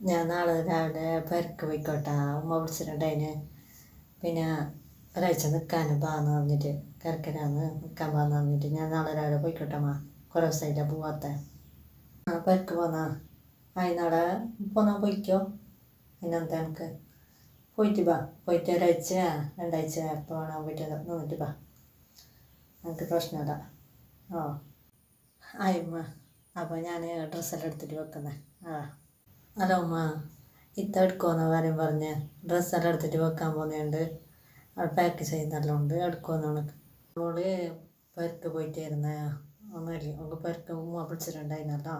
ഞാൻ നാളെ രാവിലെ പെരക്ക് പോയിക്കോട്ടെ. ഉമ്മ വിളിച്ചിട്ടുണ്ടായിന്. പിന്നെ ഒരാഴ്ച നിൽക്കാനും പാന്ന് പറഞ്ഞിട്ട് കരക്കനാന്ന് നിൽക്കാൻ പാന്ന് പറഞ്ഞിട്ട് ഞാൻ നാളെ രാവിലെ പോയിക്കോട്ടെ മാ കുറേ ദിവസമായില്ല പോവാത്ത. ആ പെരക്ക് പോന്നാ. ആയി നാളെ പോന്നാ പോയിക്കോ. അതിനെന്താ എനിക്ക്? പോയിട്ട് ബാ. പോയിട്ട് ഒരാഴ്ച രണ്ടാഴ്ച എപ്പോൾ വേണം പോയിട്ട് നിന്നിട്ട് ബാ. എനിക്ക് പ്രശ്നമില്ല ഓ. ആയിമ്മ അപ്പോൾ ഞാൻ ഡ്രസ്സെല്ലാം എടുത്തിട്ട് വെക്കുന്നത് ആ. ഹലോ അമ്മ ഇത്ത എടുക്കുമെന്ന കാര്യം പറഞ്ഞ്. ഡ്രസ്സെല്ലാം എടുത്തിട്ട് വെക്കാൻ പോകുന്നുണ്ട് അവിടെ പാക്ക് ചെയ്യുന്നെല്ലാം ഉണ്ട്. എടുക്കുമെന്നാണ് അവൾ പെരക്ക് പോയിട്ടായിരുന്ന. ഒന്നുമില്ല. അവൾക്ക് പെരക്ക് ഉമ്മ വിളിച്ചിട്ടുണ്ടായിരുന്നല്ലോ.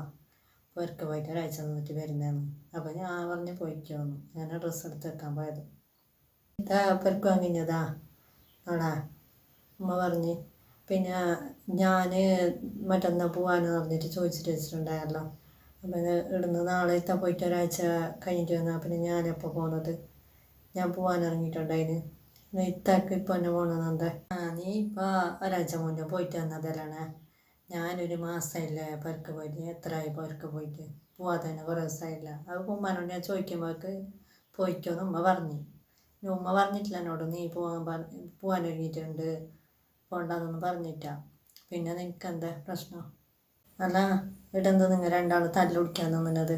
പെരക്ക് പോയിട്ട് ഒരാഴ്ച നിന്നിട്ട് വരുന്നതെന്ന് അപ്പോൾ ഞാൻ പറഞ്ഞ് പോയിക്കോന്നു. ഞാൻ ഡ്രസ്സ് എടുത്ത് വെക്കാൻ പോയത്. ഇതാ പെരക്ക് വാങ്ങിഞ്ഞതാ. ആടാ ഉമ്മ പറഞ്ഞ്. പിന്നെ ഞാൻ മറ്റന്നാ പോവാന്ന് പറഞ്ഞിട്ട് ചോദിച്ചിട്ട് വെച്ചിട്ടുണ്ടായല്ലോ അപ്പം ഇവിടുന്ന് നാളെ പോയിട്ട് ഒരാഴ്ച കഴിഞ്ഞിട്ട് വന്നാൽ പിന്നെ ഞാനെപ്പോൾ പോകുന്നത് ഞാൻ പോകാൻ ഇറങ്ങിയിട്ടുണ്ടായിന്. ഇത്താക്ക് ഇപ്പോൾ എന്നെ പോകണമെന്നുണ്ട് ആ നീ ഇപ്പോൾ ഒരാഴ്ച മുന്നേ പോയിട്ട് വന്നതല്ലേ ഞാനൊരു മാസമില്ലേ പെരക്ക് പോയിട്ട്. എത്രയായി പെരക്ക് പോയിട്ട്? പോവാതെ തന്നെ കുറേ ദിവസമായില്ല. അത് ഉമ്മാനോട് ഞാൻ ചോദിക്കുമ്പോൾക്ക് പോയിക്കോന്ന് ഉമ്മ പറഞ്ഞു. പിന്നെ ഉമ്മ പറഞ്ഞിട്ടില്ല എന്നോട്. നീ പോകാൻ പറഞ്ഞ് പോകാൻ ഒരുങ്ങിയിട്ടുണ്ട്. പോകണ്ടെന്നൊന്നും പറഞ്ഞിട്ടാ പിന്നെ നിനക്കെന്താ പ്രശ്നം? അല്ല ഇടെന്താ നിങ്ങൾ രണ്ടാൾ തല്ലുപിടിക്കാൻ തോന്നുന്നത്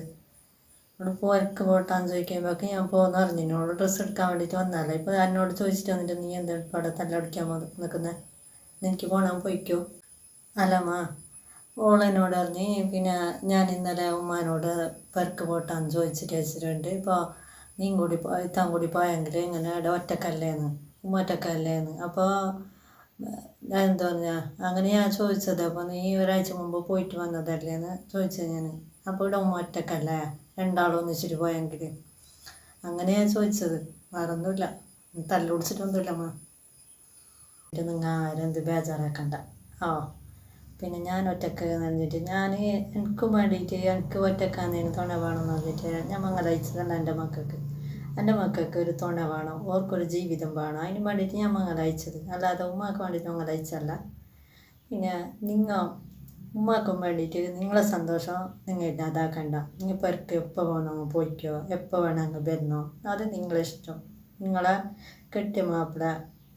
ഇവിടെ പോരക്ക് പോട്ടാന്ന് ചോദിക്കുമ്പോഴൊക്കെ ഞാൻ പോകുന്ന പറഞ്ഞു. എന്നോട് ഡ്രസ്സ് എടുക്കാൻ വേണ്ടിയിട്ട് വന്നാലേ ഇപ്പോൾ എന്നോട് ചോദിച്ചിട്ട് വന്നിട്ട് നീ എന്താ അവിടെ തല്ലടിക്കാൻ നിൽക്കുന്നത് എനിക്ക് പോകണം പോയിക്കോ? അല്ലമ്മ ഓളെന്നോട് പറഞ്ഞ് പിന്നെ ഞാൻ ഇന്നലെ ഉമ്മാനോട് പെരക്ക് പോട്ടാന്ന് ചോദിച്ചിട്ട് വെച്ചിട്ടുണ്ട്. ഇപ്പോൾ നീ കൂടി പോയി താൻ കൂടി പോയെങ്കിൽ ഇങ്ങനെ ഇവിടെ ഒറ്റക്കല്ലേന്ന് ഉമ്മ ഒറ്റക്കല്ലേന്ന് അപ്പോൾ ഞാൻ അങ്ങനെ ഞാൻ ചോദിച്ചത് അപ്പോൾ നീ ഒരാഴ്ച മുമ്പ് പോയിട്ട് വന്നതല്ലേ എന്ന് ചോദിച്ചത് ഞാൻ അപ്പോൾ ഇവിടെ ഉമ്മ ഒറ്റക്കല്ലേ? രണ്ടാളും ഒന്നിച്ചിട്ട് പോയെങ്കിൽ അങ്ങനെ ഞാൻ ചോദിച്ചത്. വേറെ ഒന്നുമില്ല തല്ലു എന്നിട്ട് നിങ്ങൾ ആരെന്ത് ബേജാറാക്കണ്ട. ഓ പിന്നെ ഞാൻ ഒറ്റയ്ക്ക് നിറഞ്ഞിട്ട് ഞാൻ എനിക്കും വേണ്ടിയിട്ട് എനിക്ക് ഒറ്റക്കാന്നതിന് തുണ വേണമെന്ന് പറഞ്ഞിട്ട് ഞാൻ മംഗലയച്ചതല്ല എന്റെ മക്കൾക്ക്. എന്റെ മക്കൾക്ക് ഒരു തുണ വേണം ഓർക്കൊരു ജീവിതം വേണം. അതിന് വേണ്ടിയിട്ട് ഞാൻ മകളെ അയച്ചത്. അല്ലാതെ ഉമ്മാക്ക് വേണ്ടിയിട്ട് മകളെ അയച്ചല്ല പിന്നെ നിങ്ങൾ ഉമ്മാക്കും വേണ്ടിയിട്ട് നിങ്ങളെ സന്തോഷം നിങ്ങൾ ഇല്ലാതാക്കണ്ട. നിങ്ങൾ പെരക്ക് എപ്പോൾ വേണമെങ്കിൽ പോയിക്കോ? എപ്പോൾ വേണമെങ്കിൽ വരുന്നോ അത് നിങ്ങളെ ഇഷ്ടം. നിങ്ങളെ കെട്ടിയ മാപ്പിള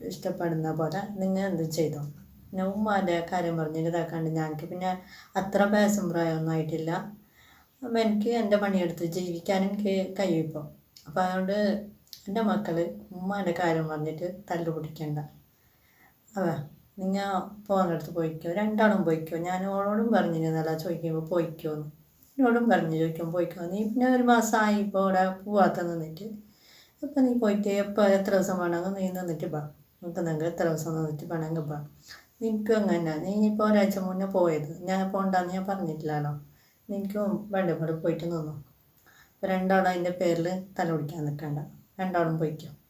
ഇഷ്ടപ്പെടുന്ന പോലെ നിങ്ങൾ എന്ത് ചെയ്തോ. പിന്നെ ഉമ്മാന്റെ കാര്യം പറഞ്ഞിട്ട് ഇതാക്കാണ്ട് ഞങ്ങൾക്ക് പിന്നെ അത്ര പേസം പ്രായമൊന്നും ആയിട്ടില്ല. അപ്പം എനിക്ക് എന്റെ പണിയെടുത്ത് ജീവിക്കാൻ എനിക്ക് കഴിയും ഇപ്പോൾ അപ്പോൾ അതുകൊണ്ട് എന്റെ മക്കൾ ഉമ്മാന്റെ കാര്യം പറഞ്ഞിട്ട് തല്ലു പിടിക്കണ്ട. അതെ നിങ്ങൾ പോകുന്നിടത്ത് പോയിക്കോ. രണ്ടാളും പോയിക്കോ. ഞാൻ ഓളോടും പറഞ്ഞിരുന്നല്ല ചോദിക്കുമ്പോൾ പോയിക്കോന്ന്. എന്നോടും പറഞ്ഞു ചോദിക്കും പോയിക്കോ. നീ പിന്നെ ഒരു മാസമായി ഇപ്പോൾ ഇവിടെ പോവാത്ത നിന്നിട്ട്. അപ്പം നീ പോയിട്ട് എപ്പോൾ എത്ര ദിവസം വേണമെങ്കിൽ നീ നിന്നിട്ട് ബാ നിങ്ങൾക്ക് എത്ര ദിവസം നിന്നിട്ട് വേണമെങ്കിൽ ബാ നിനക്കും അങ്ങനെ നീ ഇപ്പോൾ ഒരാഴ്ച മുന്നേ പോയത്. ഞാൻ പോകണ്ടെന്ന് ഞാൻ പറഞ്ഞിട്ടില്ലല്ലോ. നിനക്കും വേണ്ട ഇവിടെ പോയിട്ട് നിന്നു. രണ്ടാളും അതിന്റെ പേരിൽ തല പിടിക്കാൻ നിൽക്കണ്ട. രണ്ടാളും പോയിക്കോ.